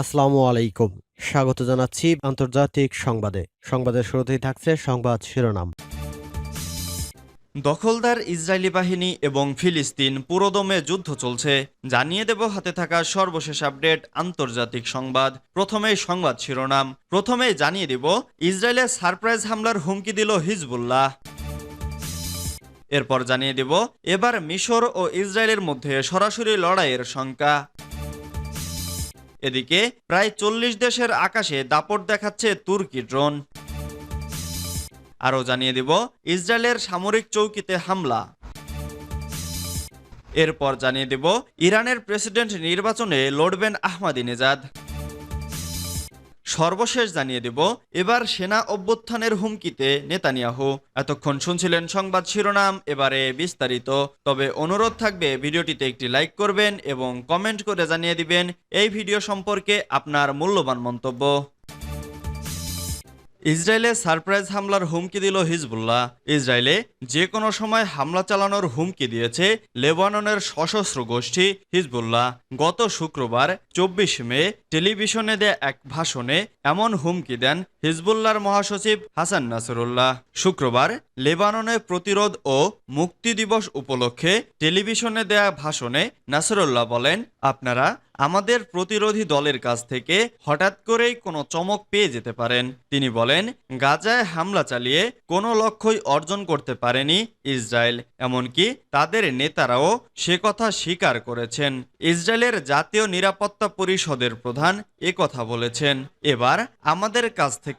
আসসালামু আলাইকুম। স্বাগত জানাচ্ছি আন্তর্জাতিক সংবাদে। সংবাদের শুরুতেই থাকছে সংবাদ শিরোনাম। দখলদার ইসরায়েলি বাহিনী এবং ফিলিস্তিন পুরোদমে যুদ্ধ চলছে। জানিয়ে দেব হাতে থাকা সর্বশেষ আপডেট আন্তর্জাতিক সংবাদ। প্রথমেই সংবাদ শিরোনাম। প্রথমেই জানিয়ে দেব ইসরায়েলের সারপ্রাইজ হামলার হুমকি দিল হিজবুল্লাহ। এরপর জানিয়ে দেব, এবার মিশর ও ইসরায়েলের মধ্যে সরাসরি লড়াইয়ের শঙ্কা। এদিকে প্রায় চল্লিশ দেশের আকাশে দাপট দেখাচ্ছে তুর্কি ড্রোন। আরও জানিয়ে দিব, ইসরায়েলের সামরিক চৌকিতে হামলা। এরপর জানিয়ে দেব, ইরানের প্রেসিডেন্ট নির্বাচনে লড়বেন আহমাদিনেজাদ। সর্বশেষ জানিয়ে দেব, এবার সেনা অভ্যুত্থানের হুমকিতে নেতানিয়াহু। এতক্ষণ শুনছিলেন সংবাদ শিরোনাম, এবারে বিস্তারিত। তবে অনুরোধ থাকবে, ভিডিওটিতে একটি লাইক করবেন এবং কমেন্ট করে জানিয়ে দিবেন, এই ভিডিও সম্পর্কে আপনার মূল্যবান মন্তব্য। ইসরায়েলে সারপ্রাইজ হামলার হুমকি দিল হিজবুল্লাহ। ইসরায়েলে যে কোনো সময় হামলা চালানোর হুমকি দিয়েছে লেবাননের সশস্ত্র গোষ্ঠী হিজবুল্লাহ। গত শুক্রবার, চব্বিশ মে, টেলিভিশনে দেয়া এক ভাষণে এমন হুমকি দেন হিজবুল্লাহর মহাসচিব হাসান নাসরুল্লাহ। শুক্রবার লেবাননে প্রতিরোধ ও মুক্তি দিবস উপলক্ষে টেলিভিশনে দেয়া ভাষণে নাসরুল্লাহ বলেন, আপনারা আমাদের প্রতিরোধী দলের কাছ থেকে হঠাৎ করেই কোনো চমক পেয়ে যেতে পারেন। তিনি বলেন, গাজায় হামলা চালিয়ে কোনো লক্ষ্যই অর্জন করতে পারেনি ইসরায়েল, এমনকি তাদের নেতারাও সে কথা স্বীকার করেছেন। ইসরায়েলের জাতীয় নিরাপত্তা পরিষদের প্রধান কথা বলেছেন। এবার আমাদের কাছ থেকে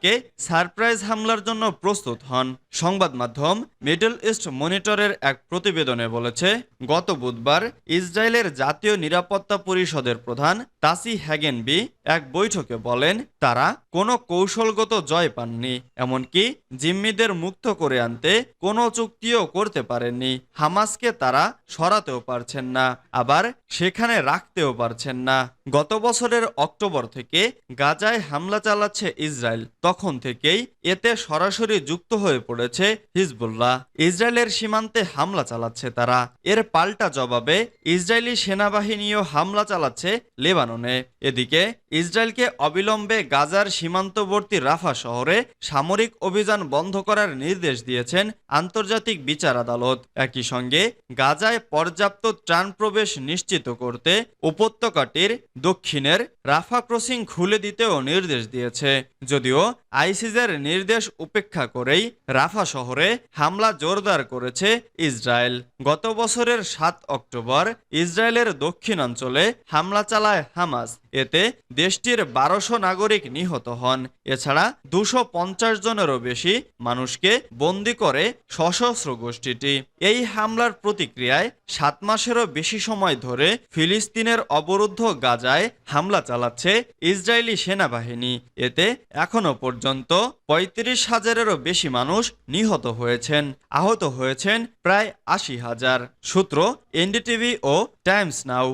সারপ্রাইজ হামলার জন্য প্রস্তুত হন। সংবাদ মাধ্যম মিডল ইস্ট মনিটরের এক প্রতিবেদনে বলেছে, গত বুধবার ইসরায়েলের জাতীয় নিরাপত্তা পরিষদের প্রধান তাসি হ্যাগেনবি এক বৈঠকে বলেন, তারা কোনো কৌশলগত জয় পাননি, এমনকি জিম্মিদের মুক্ত করে আনতে কোনো চুক্তিও করতে পারেননি। হামাসকে তারা সরাতেও পারছেন না, আবার সেখানে রাখতেও পারছেন না। গত বছরের অক্টোবর থেকে গাজায় হামলা চালাচ্ছে ইসরায়েল। তখন থেকেই এতে সরাসরি যুক্ত হয়ে পড়েছে হিজবুল্লাহ। ইসরায়েলের সীমান্তে হামলা চালাচ্ছে তারা। এর পাল্টা জবাবে ইসরায়েলি সেনাবাহিনীও হামলা চালাচ্ছে লেবাননে। এদিকে ইসরায়েলকে অবিলম্বে গাজার সীমান্তবর্তী রাফা শহরে সামরিক অভিযান বন্ধ করার নির্দেশ দিয়েছেন আন্তর্জাতিক বিচার আদালত। একই সঙ্গে গাজায় পর্যাপ্ত ত্রাণ প্রবেশ নিশ্চিত করতে উপত্যকাটির দক্ষিণের রাফা ক্রসিং খুলে দিতেও নির্দেশ দিয়েছে। যদিও আইসিজের নির্দেশ উপেক্ষা করেই রাফা শহরে হামলা জোরদার করেছে ইসরায়েল। গত বছরের সাত অক্টোবর ইসরায়েলের দক্ষিণাঞ্চলে হামলা চালায় হামাস। এতে দেশটির বারোশো নাগরিক নিহত হন। এছাড়া দুশো পঞ্চাশ জনেরও বেশি মানুষকে বন্দি করে সশস্ত্র গোষ্ঠীটি। এই হামলার প্রতিক্রিয়ায় সাত মাসেরও বেশি সময় ধরে ফিলিস্তিনের অবরুদ্ধ গাজায় হামলা চালাচ্ছে ইসরায়েলি সেনাবাহিনী। এতে এখনও পর্যন্ত পঁয়ত্রিশ হাজারেরও বেশি মানুষ নিহত হয়েছেন। আহত হয়েছেন প্রায় আশি হাজার। সূত্র এনডিটিভি ও টাইমস নাও।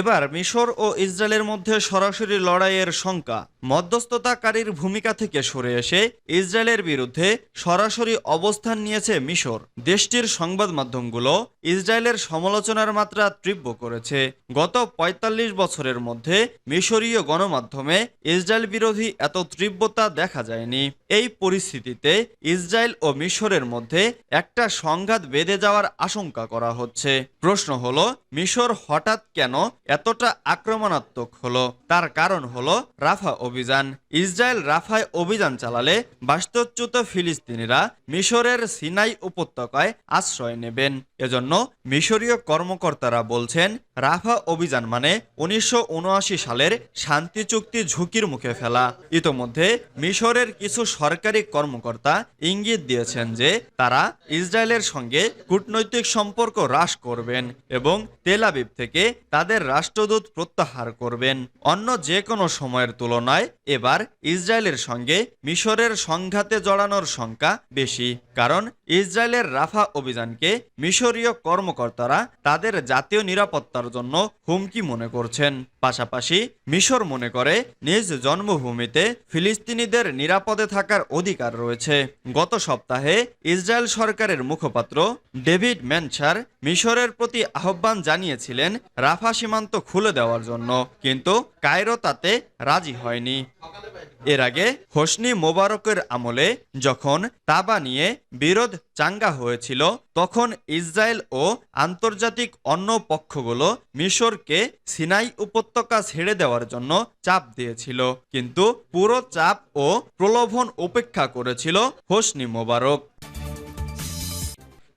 এবার মিশর ও ইসরায়েলের মধ্যে সরাসরি লড়াইয়ের শঙ্কা। মধ্যস্থতাকারীর ভূমিকা থেকে সরে এসে ইসরায়েলের বিরুদ্ধে সরাসরি অবস্থান নিয়েছে মিশর। দেশটির সংবাদ মাধ্যমগুলো ইসরায়েলের সমালোচনার মাত্রা তীব্র করেছে। গত ৪৫ বছরের মধ্যে মিশরীয় গণমাধ্যমে ইসরায়েল বিরোধী এত তীব্রতা দেখা যায়নি। এই পরিস্থিতিতে ইসরায়েল ও মিশরের মধ্যে একটা সংঘাত বেঁধে যাওয়ার আশঙ্কা করা হচ্ছে। প্রশ্ন হলো, মিশর হঠাৎ কেন এতটা আক্রমণাত্মক হলো? তার কারণ হলো রাফা অভিযান। ইসরায়েল রাফায় অভিযান চালালে বাস্তুচ্যুত ফিলিস্তিনিরা মিশরের সিনাই উপত্যকায় আশ্রয় নেবেন। এজন্য মিশরীয় কর্মকর্তারা বলছেন, রাফা অভিযান মানে উনিশশো উনআশি সালের শান্তি চুক্তি ঝুঁকির মুখে ফেলা। ইতোমধ্যে মিশরের কিছু সরকারি কর্মকর্তা ইঙ্গিত দিয়েছেন যে, তারা ইসরায়েলের সঙ্গে কূটনৈতিক সম্পর্ক হ্রাস করবেন এবং তেল আবিব থেকে তাদের রাষ্ট্রদূত প্রত্যাহার করবেন। অন্য যে কোনো সময়ের তুলনায় এবার ইসরায়েলের সঙ্গে মিশরের সংঘাতে জড়ানোর সংখ্যা বেশি, কারণ ইসরায়েলের রাফা অভিযানকে মিশর মিশরীয় কর্মকর্তারা তাদের জাতীয় নিরাপত্তার জন্য হুমকি মনে করছেন। পাশাপাশি মিশর মনে করে নিজ জন্মভূমিতে ফিলিস্তিনিদের নিরাপদে থাকার অধিকার রয়েছে। গত সপ্তাহে ইসরায়েল সরকারের মুখপাত্র ডেভিড ম্যানসার মিশরের প্রতি আহ্বান জানিয়েছিলেন রাফা সীমান্ত খুলে দেওয়ার জন্য, কিন্তু কায়রো তাতে রাজি হয়নি। এর আগে হোসনি মোবারকের আমলে যখন তাবা নিয়ে বিরোধ চাঙ্গা হয়েছিল, তখন ইসরায়েল ও আন্তর্জাতিক অন্য পক্ষগুলো মিশরকে সিনাই উপত্যকা ছেড়ে দেওয়ার জন্য চাপ দিয়েছিল। কিন্তু পুরো চাপ ও প্রলোভন উপেক্ষা করেছিল হোসনি মোবারক।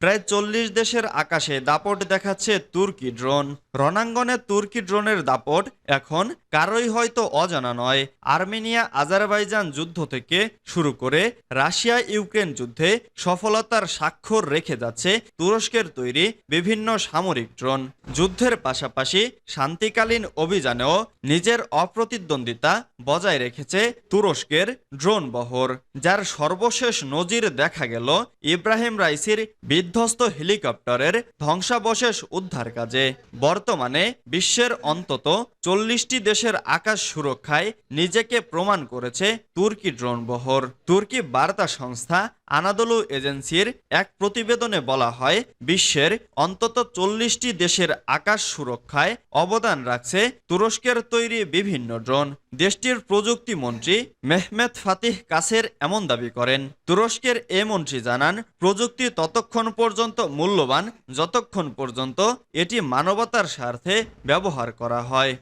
প্রায় চল্লিশ দেশের আকাশে দাপট দেখাচ্ছে তুর্কি ড্রোন। রণাঙ্গনে তুর্কি ড্রোনের দাপট এখন কারোই হয়তো অজানা নয়। আর্মেনিয়া, আজারবাইজান যুদ্ধ থেকে শুরু করে রাশিয়া, ইউক্রেন যুদ্ধে সফলতার স্বাক্ষর রেখে যাচ্ছে তুরস্কের তৈরি বিভিন্ন সামরিক ড্রোন। যুদ্ধের পাশাপাশি শান্তিকালীন অভিযানেও নিজের অপ্রতিদ্বন্দ্বিতা বজায় রেখেছে তুরস্কের ড্রোন বহর, যার সর্বশেষ নজির দেখা গেল ইব্রাহিম রাইসির বিধ্বস্ত হেলিকপ্টারের ধ্বংসাবশেষ উদ্ধার কাজে। বর্তমানে বিশ্বের অন্তত চল্লিশটি দেশের আকাশ সুরক্ষায় নিজেকে প্রমাণ করেছে তুর্কি ড্রোন বহর। তুর্কি বার্তা সংস্থা আনাদলু এজেন্সির এক প্রতিবেদনে বলা হয়, বিশ্বের অন্তত চল্লিশটি দেশের আকাশ সুরক্ষায় অবদান রাখছে তুরস্কের তৈরি বিভিন্ন ড্রোন। দেশটির প্রযুক্তি মন্ত্রী মেহমেদ ফাতিহ কাসের এমন দাবি করেন, তুরস্কের এ মন্ত্রী জানান, প্রযুক্তি ততক্ষণ পর্যন্ত মূল্যবান, যতক্ষণ পর্যন্ত এটি মানবতার স্বার্থে ব্যবহার করা হয়।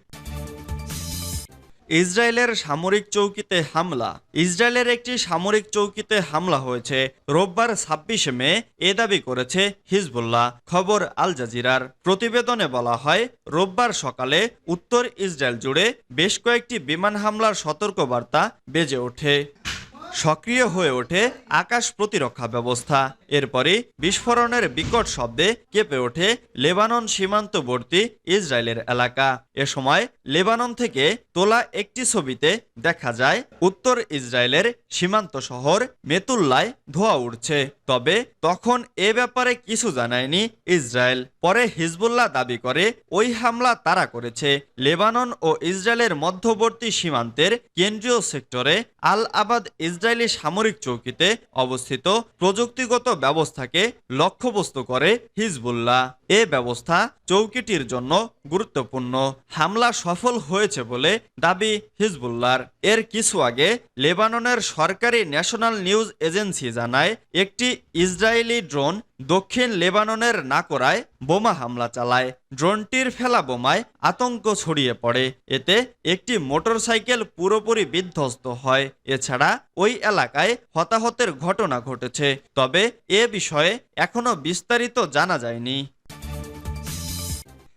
ইসরায়েলের সামরিক চৌকিতে হামলা। ইসরায়েলের একটি সামরিক চৌকিতে হামলা হয়েছে। রোববার ছাব্বিশে মে এ দাবি করেছে হিজবুল্লাহ, খবর আল জাজিরার। প্রতিবেদনে বলা হয়, রোববার সকালে উত্তর ইসরায়েল জুড়ে বেশ কয়েকটি বিমান হামলার সতর্কবার্তা বেজে ওঠে। সক্রিয় হয়ে ওঠে আকাশ প্রতিরক্ষা ব্যবস্থা। এরপরে বিস্ফোরণের বিকট শব্দে কেঁপে ওঠে লেবানন সীমান্তবর্তী ইসরায়েলের এলাকা। এ সময় লেবানন থেকে তোলা একটি ছবিতে দেখা যায়, উত্তর ইসরায়েলের সীমান্ত শহর মেতুল্লায় ধোয়া উঠছে তবে তখন এ ব্যাপারে কিছু জানায়নি ইসরায়েল। পরে হিজবুল্লাহ দাবি করে, ওই হামলা তারা করেছে। লেবানন ও ইসরায়েলের মধ্যবর্তী সীমান্তের কেন্দ্রীয় সেক্টরে আল আবাদ ইসরায়েলি সামরিক চৌকিতে অবস্থিত প্রযুক্তিগত ব্যবস্থাকে লক্ষ্যবস্তু করে হিজবুল্লাহ। এ ব্যবস্থা চৌকিটির জন্য গুরুত্বপূর্ণ। হামলা সফল হয়েছে বলে দাবি হিজবুল্লাহর। এর কিছু আগে লেবাননের সরকারি ন্যাশনাল নিউজ এজেন্সি জানায়, একটি ইসরায়েলি ড্রোন দক্ষিণ লেবাননের নাকোরায় বোমা হামলা চালায়। ড্রোনটির ফেলা বোমায় আতঙ্ক ছড়িয়ে পড়ে। এতে একটি মোটরসাইকেল পুরোপুরি বিধ্বস্ত হয়। এছাড়া ওই এলাকায় হতাহতের ঘটনা ঘটেছে। তবে এ বিষয়ে এখনও বিস্তারিত জানা যায়নি।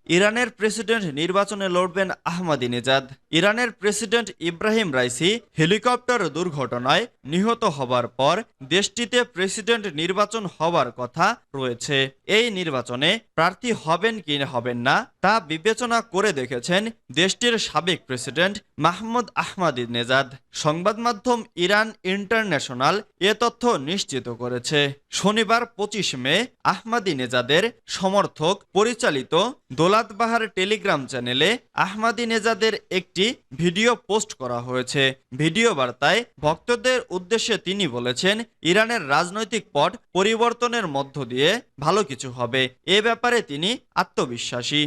ইরানের প্রেসিডেন্ট নির্বাচনে লড়বেন আহমাদিনেজাদ। ইরানের প্রেসিডেন্ট ইব্রাহিম রাইসি হেলিকপ্টার দুর্ঘটনায় নিহত হবার পর দেশটিতে প্রেসিডেন্ট নির্বাচন হবার কথা রয়েছে। এই নির্বাচনে প্রার্থী হবেন কি হবেন না, তা বিবেচনা করে দেখেছেন দেশটির সাবেক প্রেসিডেন্ট মাহমুদ আহমাদিনেজাদ। সংবাদ মাধ্যম ইরান ইন্টারন্যাশনাল এ তথ্য নিশ্চিত করেছে। শনিবার পঁচিশ মে আহমাদিনেজাদের সমর্থক পরিচালিত দোলাতবাহার টেলিগ্রাম চ্যানেলে আহমাদি নেজাদের একটি ভিডিও পোস্ট করা হয়েছে। ভিডিও বার্তায় ভক্তদের উদ্দেশ্যে তিনি বলেছেন, ইরানের রাজনৈতিক পট পরিবর্তনের মধ্য দিয়ে ভালো কিছু হবে। এ ব্যাপারে তিনি আত্মবিশ্বাসী।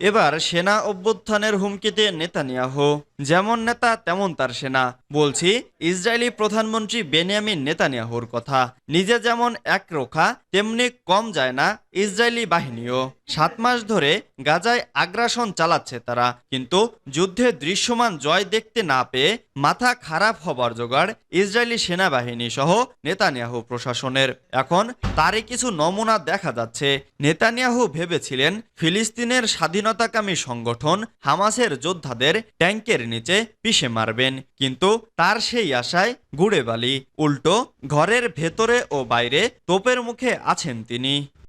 এবার সেনা অভ্যুত্থানের হুমকিতে নেতানিয়াহু। যেমন নেতা, তেমন তার সেনা। বলছি, ইসরায়েলি প্রধানমন্ত্রী বেনিয়ামিন নেতানিয়াহুর কথা। নিজে যেমন এক রোখা, তেমনি কম যায় না ইসরায়েলি বাহিনীও। সাত মাস ধরে গাজায় আগ্রাসন চালাচ্ছে তারা। কিন্তু যুদ্ধে দৃশ্যমান জয় দেখতে না পেয়ে মাথা খারাপ হবার জোগাড় ইসরায়েলি সেনাবাহিনী সহ নেতানিয়াহু প্রশাসনের। এখন তারই কিছু নমুনা দেখা যাচ্ছে। নেতানিয়াহু ভেবেছিলেন ফিলিস্তিনের স্বাধীনতাকামী সংগঠন হামাসের যোদ্ধাদের ট্যাঙ্কের নিচে পিষে মারবেন। কিন্তু তার সেই আশায় গুড়ে বালি উল্টো ঘরের ভেতরে ও বাইরে তোপের মুখে আছেন তিনি।